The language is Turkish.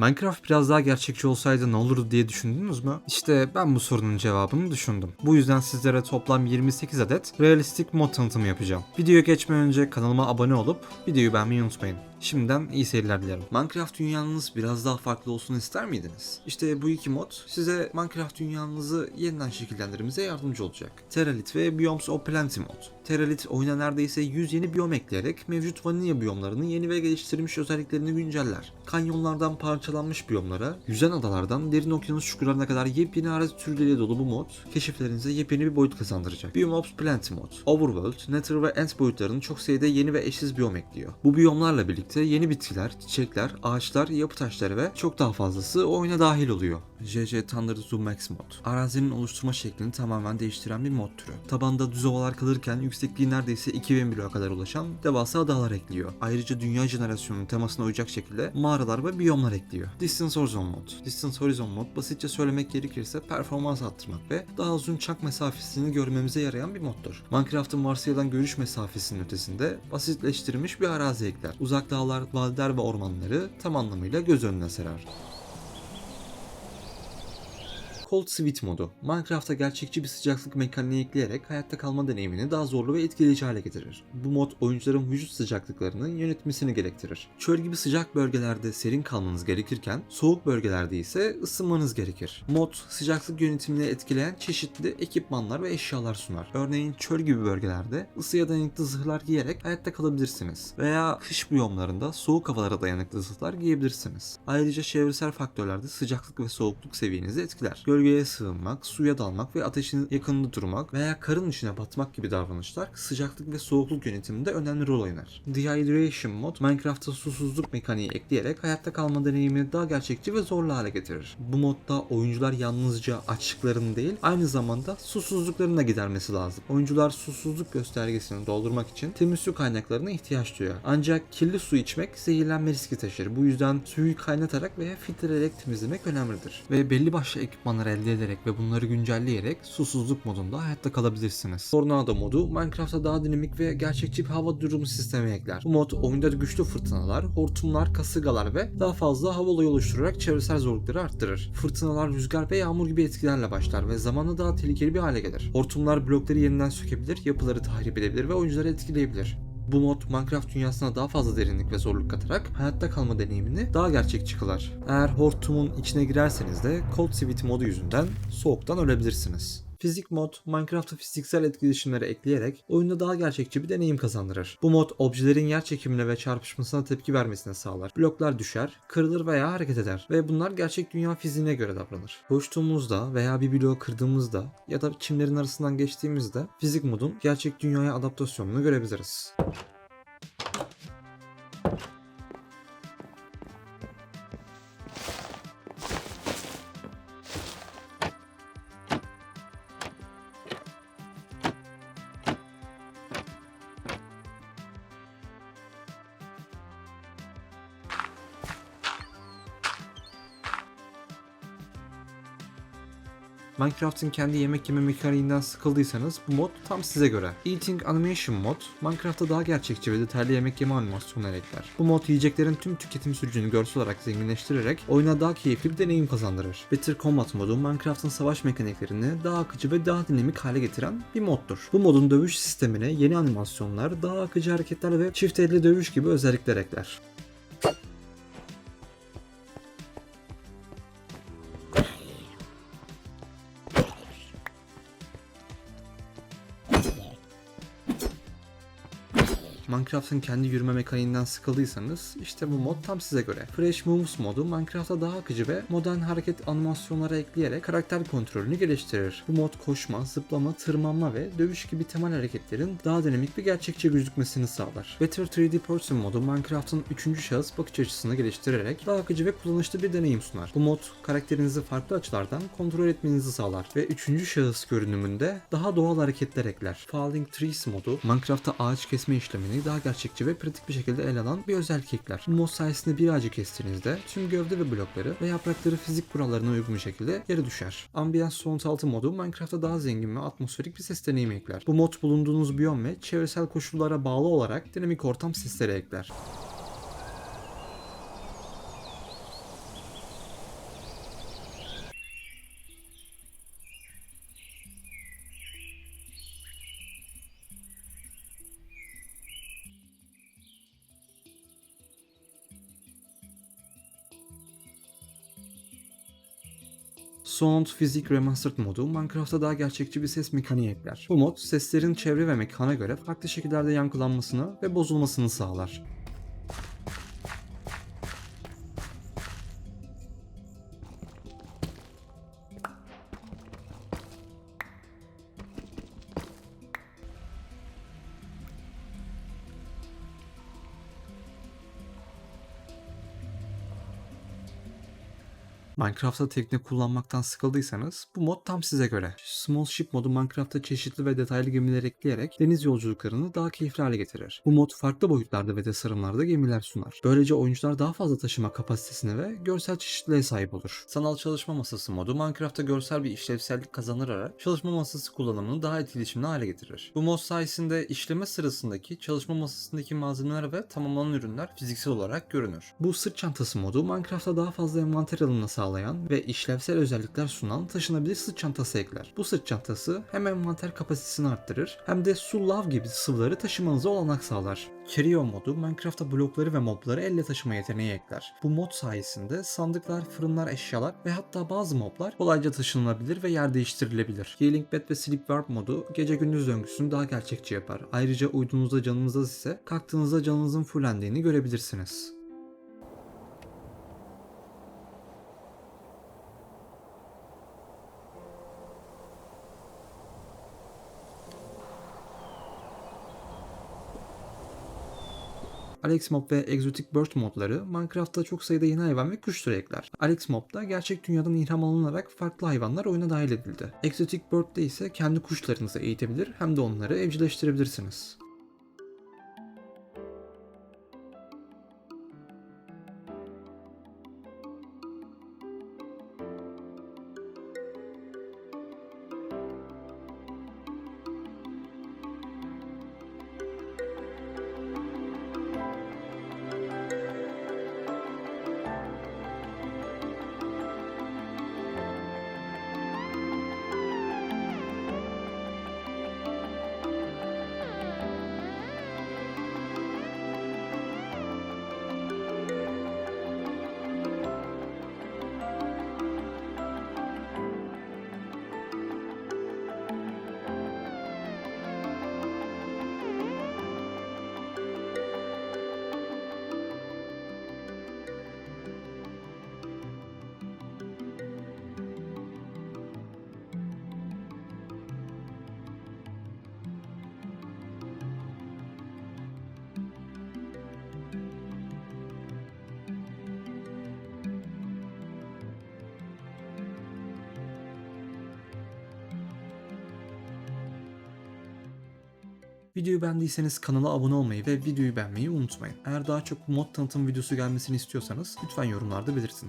Minecraft biraz daha gerçekçi olsaydı ne olurdu diye düşündünüz mü? İşte ben bu sorunun cevabını düşündüm. Bu yüzden sizlere toplam 28 adet realistik mod tanıtımı yapacağım. Videoya geçmeden önce kanalıma abone olup videoyu beğenmeyi unutmayın. Şimdiden iyi seyirler dilerim. Minecraft dünyanız biraz daha farklı olsun ister miydiniz? İşte bu iki mod size Minecraft dünyanızı yeniden şekillendirmemize yardımcı olacak. Terralit ve Biomes of Plenty mod. Terralit oyuna neredeyse 100 yeni biyom ekleyerek mevcut vanilya biyomlarının yeni ve geliştirilmiş özelliklerini günceller. Kanyonlardan parçalanmış biyomlara, yüzen adalardan derin okyanus çukurlarına kadar yepyeni arazi türleriyle dolu bu mod, keşiflerinize yepyeni bir boyut kazandıracak. Biomes of Plenty mod. Overworld, Nether ve End boyutlarının çok sayıda yeni ve eşsiz biyom ekliyor. Bu biyomlarla birlikte yeni bitkiler, çiçekler, ağaçlar, yapı taşları ve çok daha fazlası oyuna dahil oluyor. JJ Thunder Zoom Max mod. Arazinin oluşturma şeklini tamamen değiştiren bir mod türü. Tabanda düz ovalar kalırken yüksekliği neredeyse 2000 bloğa kadar ulaşan devasa dağlar ekliyor. Ayrıca dünya jenerasyonunun temasına uyacak şekilde mağaralar ve biyomlar ekliyor. Distance Horizon mod. Distance Horizon mod basitçe söylemek gerekirse performans arttırmak ve daha uzun çak mesafesini görmemize yarayan bir moddur. Minecraft'ın varsayılan görüş mesafesinin ötesinde basitleştirilmiş bir arazi ekler. Uzak dağlar, vadiler ve ormanları tam anlamıyla göz önüne serer. Cold Sweet modu. Minecraft'a gerçekçi bir sıcaklık mekaniği ekleyerek hayatta kalma deneyimini daha zorlu ve etkileyici hale getirir. Bu mod oyuncuların vücut sıcaklıklarını yönetmesini gerektirir. Çöl gibi sıcak bölgelerde serin kalmanız gerekirken soğuk bölgelerde ise ısınmanız gerekir. Mod sıcaklık yönetimini etkileyen çeşitli ekipmanlar ve eşyalar sunar. Örneğin çöl gibi bölgelerde ısıya dayanıklı zırhlar giyerek hayatta kalabilirsiniz. Veya kış biyomlarında soğuk havalara dayanıklı zırhlar giyebilirsiniz. Ayrıca çevresel faktörler de sıcaklık ve soğukluk seviyenizi etkiler. Gölgeye sığınmak, suya dalmak ve ateşin yakınında durmak veya karın içine batmak gibi davranışlar sıcaklık ve soğukluk yönetiminde önemli rol oynar. Dehydration mod Minecraft'a susuzluk mekaniği ekleyerek hayatta kalma deneyimini daha gerçekçi ve zorlu hale getirir. Bu modda oyuncular yalnızca açlıklarını değil aynı zamanda susuzluklarını da gidermesi lazım. Oyuncular susuzluk göstergesini doldurmak için temiz su kaynaklarına ihtiyaç duyuyor. Ancak kirli su içmek zehirlenme riski taşır. Bu yüzden suyu kaynatarak veya filtreleyerek temizlemek önemlidir. Ve belli başlı ekipmanları elde ederek ve bunları güncelleyerek susuzluk modunda hayatta kalabilirsiniz. Tornado modu Minecraft'a daha dinamik ve gerçekçi bir hava durumu sistemi ekler. Bu mod oyunda güçlü fırtınalar, hortumlar, kasırgalar ve daha fazla hava olayı oluşturarak çevresel zorlukları arttırır. Fırtınalar, rüzgar ve yağmur gibi etkilerle başlar ve zamanla daha tehlikeli bir hale gelir. Hortumlar blokları yerinden sökebilir, yapıları tahrip edebilir ve oyuncuları etkileyebilir. Bu mod Minecraft dünyasına daha fazla derinlik ve zorluk katarak hayatta kalma deneyimini daha gerçekçi kılar. Eğer hortumun içine girerseniz de Cold Sweat modu yüzünden soğuktan ölebilirsiniz. Fizik mod, Minecraft'a fiziksel etkileşimleri ekleyerek oyunda daha gerçekçi bir deneyim kazandırır. Bu mod objelerin yer çekimine ve çarpışmasına tepki vermesine sağlar. Bloklar düşer, kırılır veya hareket eder ve bunlar gerçek dünya fiziğine göre davranır. Koştuğumuzda veya bir bloğu kırdığımızda ya da çimlerin arasından geçtiğimizde fizik modun gerçek dünyaya adaptasyonunu görebiliriz. Minecraft'ın kendi yemek yeme mekaniğinden sıkıldıysanız bu mod tam size göre. Eating Animation mod, Minecraft'ta daha gerçekçi ve detaylı yemek yeme animasyonları ekler. Bu mod yiyeceklerin tüm tüketim sürecini görsel olarak zenginleştirerek oyuna daha keyifli bir deneyim kazandırır. Better Combat modu Minecraft'ın savaş mekaniklerini daha akıcı ve daha dinamik hale getiren bir moddur. Bu modun dövüş sistemine yeni animasyonlar, daha akıcı hareketler ve çift elli dövüş gibi özellikler ekler. Minecraft'ın kendi yürüme mekaniğinden sıkıldıysanız işte bu mod tam size göre. Fresh Moves modu Minecraft'a daha akıcı ve modern hareket animasyonları ekleyerek karakter kontrolünü geliştirir. Bu mod koşma, zıplama, tırmanma ve dövüş gibi temel hareketlerin daha dinamik ve gerçekçi gözükmesini sağlar. Better 3D Person modu Minecraft'ın 3. şahıs bakış açısını geliştirerek daha akıcı ve kullanışlı bir deneyim sunar. Bu mod karakterinizi farklı açılardan kontrol etmenizi sağlar ve 3. şahıs görünümünde daha doğal hareketler ekler. Falling Trees modu Minecraft'ta ağaç kesme işlemini daha gerçekçi ve pratik bir şekilde ele alan bir özellik ekler. Mod sayesinde bir ağacı kestiğinizde tüm gövde ve blokları ve yaprakları fizik kurallarına uygun bir şekilde yere düşer. Ambient Sound 6 modu Minecraft'ta daha zengin ve atmosferik bir ses deneyimi ekler. Bu mod bulunduğunuz biyom ve çevresel koşullara bağlı olarak dinamik ortam sesleri ekler. Sound Physics Remastered modu Minecraft'a daha gerçekçi bir ses mekaniği ekler. Bu mod seslerin çevre ve mekana göre farklı şekillerde yankılanmasını ve bozulmasını sağlar. Minecraft'ta tekne kullanmaktan sıkıldıysanız bu mod tam size göre. Small Ship modu Minecraft'ta çeşitli ve detaylı gemiler ekleyerek deniz yolculuklarını daha keyifli hale getirir. Bu mod farklı boyutlarda ve tasarımlarda gemiler sunar. Böylece oyuncular daha fazla taşıma kapasitesine ve görsel çeşitliliğe sahip olur. Sanal çalışma masası modu Minecraft'ta görsel bir işlevsellik kazandırarak çalışma masası kullanımını daha etkileşimli hale getirir. Bu mod sayesinde işleme sırasındaki çalışma masasındaki malzemeler ve tamamlanan ürünler fiziksel olarak görünür. Bu sırt çantası modu Minecraft'ta daha fazla envanter alımını sağlayan ve işlevsel özellikler sunan taşınabilir sırt çantası ekler. Bu sırt çantası hem envanter kapasitesini arttırır hem de su, lav gibi sıvıları taşımanıza olanak sağlar. Carry-on modu Minecraft'ta blokları ve mobları elle taşıma yeteneği ekler. Bu mod sayesinde sandıklar, fırınlar, eşyalar ve hatta bazı moblar kolayca taşınılabilir ve yer değiştirilebilir. Healing Bed ve Sleep Warp modu gece gündüz döngüsünü daha gerçekçi yapar. Ayrıca uyuduğunuzda canınız az ise kalktığınızda canınızın fullendiğini görebilirsiniz. Alex Mob ve Exotic Bird modları Minecraft'ta çok sayıda yeni hayvan ve kuş türü ekler. Alex Mob'da gerçek dünyadan ilham alınarak farklı hayvanlar oyuna dahil edildi. Exotic Bird'de ise kendi kuşlarınızı eğitebilir hem de onları evcilleştirebilirsiniz. Videoyu beğendiyseniz kanala abone olmayı ve videoyu beğenmeyi unutmayın. Eğer daha çok mod tanıtım videosu gelmesini istiyorsanız lütfen yorumlarda belirtin.